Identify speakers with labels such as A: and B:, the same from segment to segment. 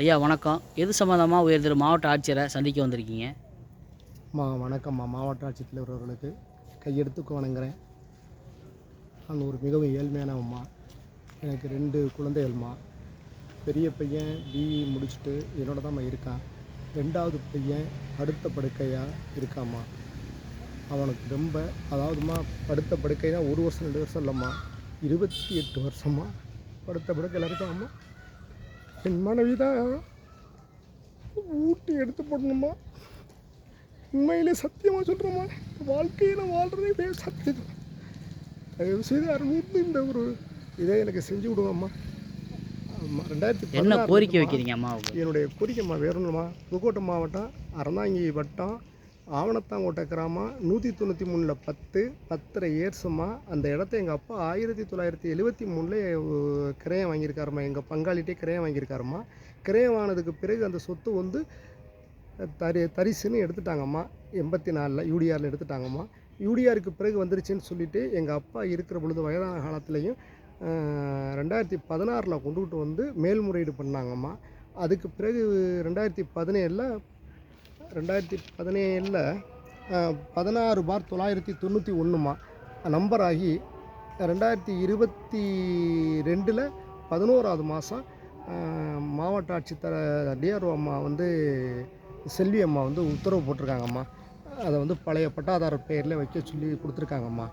A: ஐயா வணக்கம். எது சம்மந்தமாக உயர் திரு மாவட்ட ஆட்சியரை சந்திக்க வந்திருக்கீங்க?
B: மா வணக்கம்மா மாவட்ட ஆட்சித்தலைவர் அவர்களுக்கு கையெடுத்து வணங்குறேன். நான் ஒரு மிகவும் ஏழ்மையானவம்மா எனக்கு ரெண்டு குழந்தைகள்மா. பெரிய பையன் பிஇ முடிச்சுட்டு என்னோட தான் இருக்கான். ரெண்டாவது பையன் படுத்த படுக்கையாக இருக்காம்மா அவனுக்கு ரொம்ப அதாவதுமா படுத்த படுக்கை தான் ஒரு வருஷம் ரெண்டு வருஷம் இல்லைம்மா. இருபத்தி எட்டு வருஷமா படுத்த படுக்கையில் இருக்காம்மா என் மனைவி தான் ஊட்டி எடுத்து போடணுமா? உண்மையிலே சத்தியமாக சொல்கிறோம்மா வாழ்க்கையில் வாழ்கிறதே வே சத்தியம். தயவு செய்து அறுநூறு இந்த ஒரு இதை எனக்கு செஞ்சு விடுவாம்மா ஆமாம் ரெண்டாயிரத்தி
A: என்ன கோரிக்கை. வைக்கிறீங்க அம்மாவுக்கு?
B: என்னுடைய கோரிக்கைம்மா ஒன்றுமா புதுக்கோட்டை மாவட்டம் அறந்தாங்கி வட்டம் ஆவணத்தாங்கோட்டை கிராமம் நூற்றி தொண்ணூற்றி மூணில் பத்து பத்தரை ஏர்ஸுமா அந்த இடத்த எங்கள் அப்பா ஆயிரத்தி தொள்ளாயிரத்தி எழுபத்தி மூணில் கிரையம் வாங்கியிருக்காருமா எங்கள் பங்காளிகிட்டே கிரையம் வாங்கியிருக்காருமா. கிரையம் வாங்கினதுக்கு பிறகு அந்த சொத்து வந்து தரி தரிசுன்னு எடுத்துட்டாங்கம்மா. எண்பத்தி நாலில் யூடிஆரில் எடுத்துட்டாங்கம்மா. யூடிஆருக்கு பிறகு வந்துருச்சுன்னு சொல்லிட்டு எங்கள் அப்பா இருக்கிற பொழுது வயதான காலத்துலேயும் ரெண்டாயிரத்தி பதினாறில் கொண்டுகிட்டு வந்து மேல்முறையீடு பண்ணாங்கம்மா. அதுக்கு பிறகு ரெண்டாயிரத்தி பதினேழில் ரெண்டாயிரத்தி பதினேழில் பதினாறு பார் தொள்ளாயிரத்தி தொண்ணூற்றி ஒன்றுமா நம்பர் ஆகி ரெண்டாயிரத்தி இருபத்தி ரெண்டில் பதினோராவது மாதம் மாவட்ட ஆட்சித்தர டிஆர்ஓ அம்மா வந்து செல்வி அம்மா வந்து உத்தரவு போட்டிருக்காங்கம்மா. அதை வந்து பழைய பட்டாதார பெயரில் வைக்க சொல்லி கொடுத்துருக்காங்கம்மா.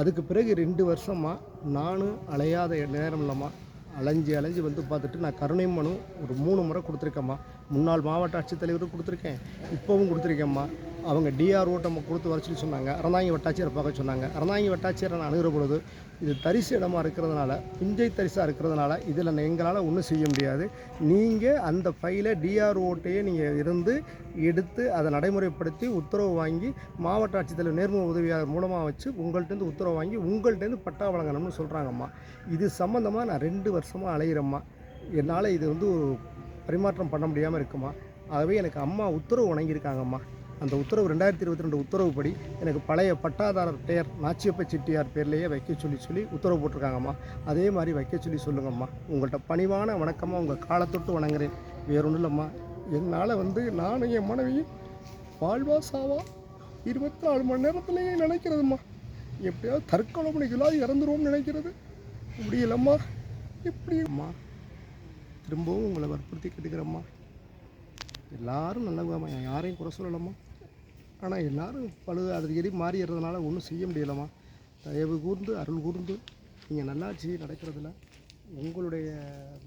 B: அதுக்கு பிறகு ரெண்டு வருஷமா நானும் அலையாத நேரம் இல்லைம்மா. அலைஞ்சி அலைஞ்சி வந்து பார்த்துட்டு நான் கருணை மனு ஒரு மூணு முறை கொடுத்துருக்கேம்மா. முன்னாள் மாவட்ட ஆட்சித்தலைவருக்கு கொடுத்துருக்கேன். இப்போவும் கொடுத்துருக்கேம்மா. அவங்க டிஆர்ஓட்ட நம்ம கொடுத்து வர சொல்லி சொன்னாங்க. அறந்தாங்கி வட்டாட்சியரை பார்க்க சொன்னாங்க. அறந்தாங்கி வட்டாட்சியரை நான் அணுகிற பொழுது இது தரிசு இடமா இருக்கிறதுனால புஞ்சை தரிசாக இருக்கிறதுனால இதில் எங்களால் ஒன்றும் செய்ய முடியாது. நீங்கள் அந்த ஃபைலை டிஆர்ஓட்டையே நீங்கள் இருந்து எடுத்து அதை நடைமுறைப்படுத்தி உத்தரவு வாங்கி மாவட்ட ஆட்சித்தலைவர் நேர்முக உதவியாளர் மூலமாக வச்சு உங்கள்கிட்டருந்து உத்தரவு வாங்கி உங்கள்கிட்டருந்து பட்டா வழங்கணும்னு சொல்கிறாங்கம்மா இது சம்மந்தமாக நான் ரெண்டு வருஷமாக அலையிறேம்மா. என்னால் இது வந்து ஒரு பரிமாற்றம் பண்ண முடியாமல் இருக்குமா. ஆகவே எனக்கு அம்மா உத்தரவு வணங்கியிருக்காங்கம்மா. அந்த உத்தரவு ரெண்டாயிரத்தி இருபத்தி ரெண்டு உத்தரவுப்படி எனக்கு பழைய பட்டாதாரர் பெயர் நாச்சியப்ப செட்டியார் பேர்லேயே வைக்க சொல்லி சொல்லி உத்தரவு போட்டிருக்காங்கம்மா. அதே மாதிரி வைக்க சொல்லி சொல்லுங்கம்மா. உங்கள்கிட்ட பணிவான வணக்கமாக உங்கள் காலத்தொட்டு வணங்குறேன். வேறொன்றும் இல்லைம்மா என்னால் வந்து நானும் என் மனைவியும் வாழ்வா சாவா இருபத்தி நாலு மணி நேரத்துலேயே நினைக்கிறதும்மா. எப்படியாவது தற்கொலை பண்ணிக்கலாம் இறந்துருவோம்னு நினைக்கிறது. முடியலம்மா எப்படிம்மா? திரும்பவும் உங்களை வற்புறுத்தி கேட்டுக்கிறேம்மா. எல்லாரும் நல்லவங்கம்மா. யாரையும் குறை சொல்லலம்மா. ஆனால் எல்லோரும் பழு அடிக்கடி மாறிடுறதுனால ஒன்றும் செய்ய முடியலம்மா. தயவு கூர்ந்து அருள் கூர்ந்து நீங்கள் நல்லாட்சி நடக்கிறதுல உங்களுடைய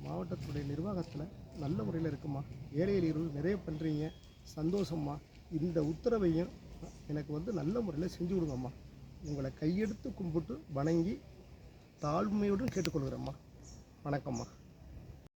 B: மாவட்டத்துடைய நிர்வாகத்தில் நல்ல முறையில் இருக்குமா ஏழை எளியர்கள் நிறைய பண்ணுறீங்க சந்தோஷம்மா. இந்த உத்தரவையும் எனக்கு வந்து நல்ல முறையில் செஞ்சு கொடுங்கம்மா. உங்களை கையெடுத்து கும்பிட்டு வணங்கி தாழ்மையுடன் கேட்டுக்கொள்கிறேம்மா. வணக்கம்மா.